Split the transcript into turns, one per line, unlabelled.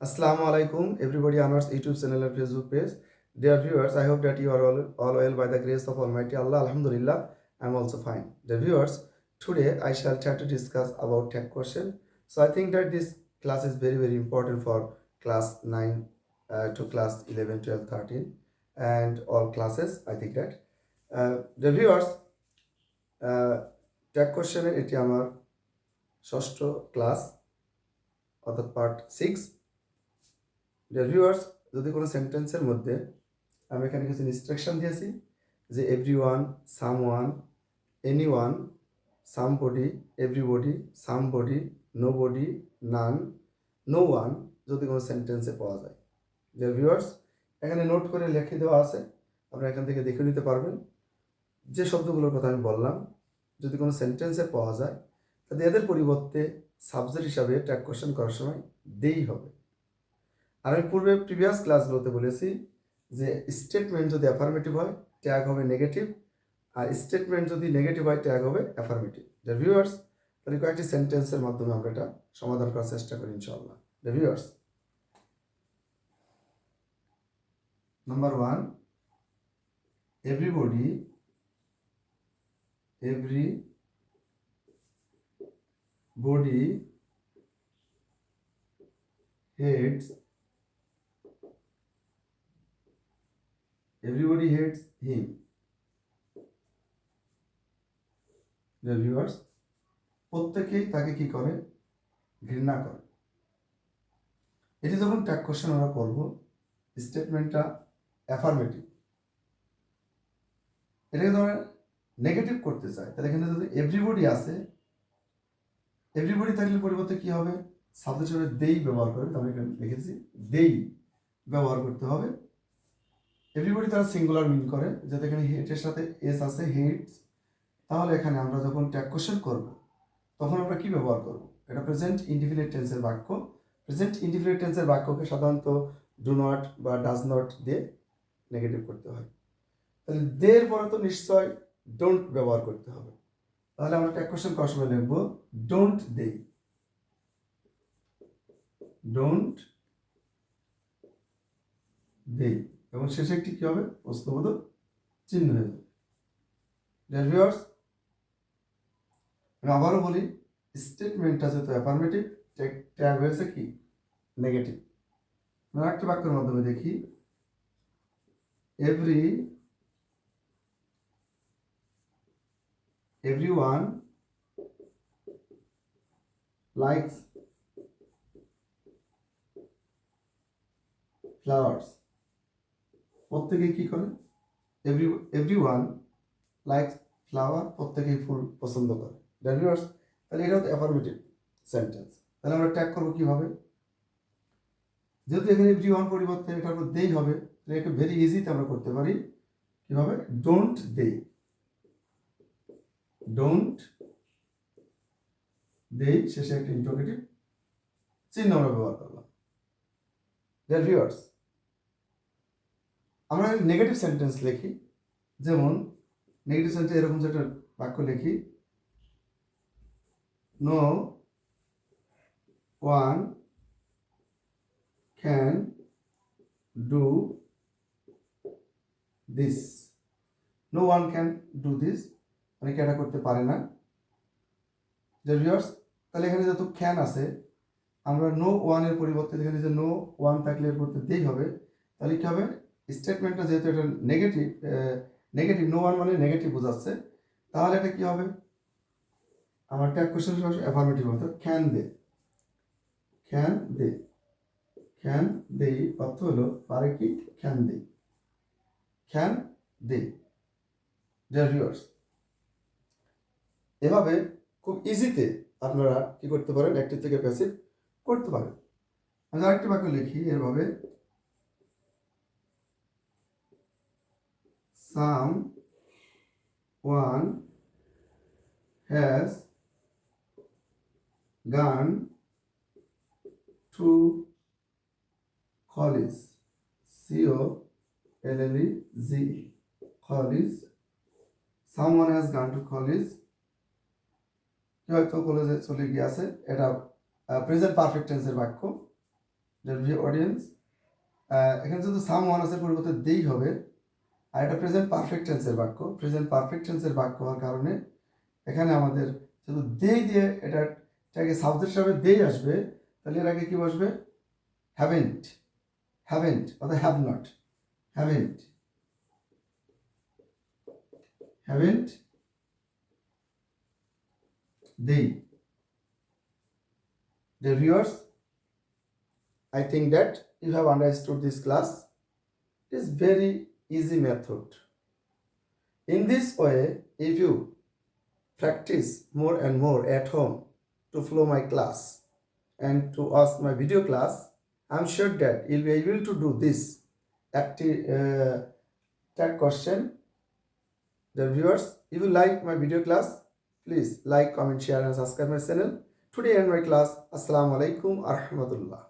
আসসালামু আলাইকুম everybody honours YouTube channel R Facebook page dear viewers I hope that you are all all well by the grace of almighty আল্লাহ আলহামদুলিল্লাহ I am also fine the viewers today I shall try to discuss about tag question so I think that this class is very very important for class nine to class eleven twelve thirteen and all classes I think that the viewers tag কোয়েশ্চেনের এটি আমার ষষ্ঠ class অর্থাৎ part six viewers যদি কোনো সেন্টেন্সের মধ্যে আমি এখানে কিছু ইনস্ট্রাকশন দিয়েছি, যে everyone someone anyone somebody everybody somebody nobody none no one যদি কোনো সেন্টেন্সে পাওয়া যায়। ডিয়ার ভিউয়ার্স এখানে নোট করে লিখে দেওয়া আছে, আপনারা এখান থেকে দেখে নিতে পারবেন। যে শব্দগুলোর কথা আমি বললাম, যদি কোনো সেন্টেন্সে পাওয়া যায়, তাহলে এদের পরিবর্তে সাবজেক্ট হিসাবে ট্যাগ কোশ্চেন করার সময় দেই হবে। আমি পূর্বে প্রিভিয়াস ক্লাসগুলোতে বলেছি যে স্টেটমেন্ট যদি অ্যাফার্মেটিভ হয় ট্যাগ হবে নেগেটিভ আর স্টেটমেন্ট যদি নেগেটিভ হয় ট্যাগ হবে অ্যাফার্মেটিভ দ্য ভিউয়ার্স তাহলে কয়েকটি সেন্টেন্সের মাধ্যমে আমরা এটা সমাধান করার চেষ্টা করি ইনশাল্লাহ the viewers number one everybody everybody hates everybody hates him. The viewers, প্রত্যেকেই তাকে কি করে? ঘৃণা করে। এটি যখন ট্যাগ কোশ্চেন আমরা করব স্টেটমেন্টটা অ্যাফার্মেটিভ এটাকে ধরে নেগেটিভ করতে চাই তাহলে এখানে যদি এভরিবডি আছে এভরিবডি থাকলে পরিবর্তে কি হবে? সাবজেক্ট দেই ব্যবহার করে আমি এখানে লিখেছি দেই ব্যবহার করতে হবে। এভরিবডি তারা সিঙ্গুলার মিন করে, যাতে এখানে হেটের সাথে এস আছে হেটস তাহলে এখানে আমরা যখন ট্যাগ কোশ্চেন করব, তখন আমরা কি ব্যবহার করব? এটা প্রেজেন্ট ইন্ডিফিনিট টেন্সের বাক্য। প্রেজেন্ট ইন্ডিফিনিট টেন্সের বাক্যকে সাধারণত ডু নট বা ডাজ নট দিয়ে নেগেটিভ করতে হয়। তাহলে দের পরে তো নিশ্চয় ডোন্ট ব্যবহার করতে হবে। তাহলে আমরা ট্যাগ কোশ্চেন করার সময় লিখব ডোন্ট দেই। ডোন্ট দেই। এবং শেষে একটি কি হবে? প্রশ্নবোধক চিহ্ন হয়ে যাবে। ডিয়ার ভিউয়ার্স আমি আবারও বলি স্টেটমেন্টটা যেহেতু অ্যাফার্মেটিভ ট্যাগ হয়েছে কি? নেগেটিভ আমরা একটা বাক্যের মাধ্যমে দেখি। Every everyone likes flowers. প্রত্যেকে কি করে? Every everyone likes flower প্রত্যেকেই ফুল পছন্দ করে। ড্যাভিওয়ার্স তাহলে এটা হচ্ছে অ্যাফার্মেটিভ সেন্টেন্স তাহলে আমরা ট্যাগ করব কীভাবে? যেহেতু এখানে এভরি ওয়ান পরিবর্তে এটার উপর দেই হবে, তাহলে একে ভেরি ইজিতে আমরা করতে পারি। কীভাবে? ডোন্ট দেই। ডোন্ট দেই, শেষে একটা ইন্টারোগেটিভ চিহ্ন আমরা ব্যবহার করলাম। ভিউয়ার্স আমরা নেগেটিভ সেন্টেন্স লিখি, যেমন নেগেটিভ সেন্টেন্স এরকম যে একটা বাক্য লিখি no one can do this no one can do this অনেকে এটা করতে পারে না। তাহলে এখানে যত ক্যান আছে, আমরা নো ওয়ানের পরিবর্তে এখানে যে নো ওয়ান থাকলে এর করতে দেই হবে, তাহলে কী হবে? স্টেটমেন্টটা যেহেতু এটা নেগেটিভ নেগেটিভ নো ওয়ান মানে নেগেটিভ বোঝাচ্ছে, তাহলে এটা কী হবে? আমার ট্যাগ কোশ্চেন অ্যাফার্মেটিভ হতো can they can they can they অর্থ হলো, পারে কি? Can they can they dear এভাবে খুব ইজিতে আপনারা কি করতে পারেন? অ্যাক্টিভ থেকে প্যাসিভ করতে পারেন। আমি আরেকটি বাক্য লিখি, এভাবে someone has gone to college C O L L E G college someone has gone to college হয়তো কলেজে চলে গিয়েছে। এটা প্রেজেন্ট পারফেক্ট টেন্সের বাক্য। অডিয়েন্স এখানে শুধু সাম ওয়ান আছে, পরিবর্তে দেই হবে। আর এটা প্রেজেন্ট পারফেক্ট টেন্সের বাক্য প্রেজেন্ট পারফেক্ট টেন্সের বাক্য হওয়ার কারণে এখানে আমাদের শুধু দেই দিয়ে এটা এটাকে সাবজেক্ট হিসাবে দেই আসবে তাহলে এর আগে কি বসবে হ্যাভেন্ট হ্যাভেন্ট অর্থাৎ হ্যাভ নট হ্যাভেন্ট হ্যাভেন্ট দেই Dear viewers, I think that you have understood this class. It very easy method. In this way, if you practice more and more at home to follow my class and to ask my video class, I'm sure that you'll be able to do this active uh, tag question. The viewers, if you like my video class, please like, comment, share, and subscribe my channel. Today end my class. Assalamu alaikum arahmatullah.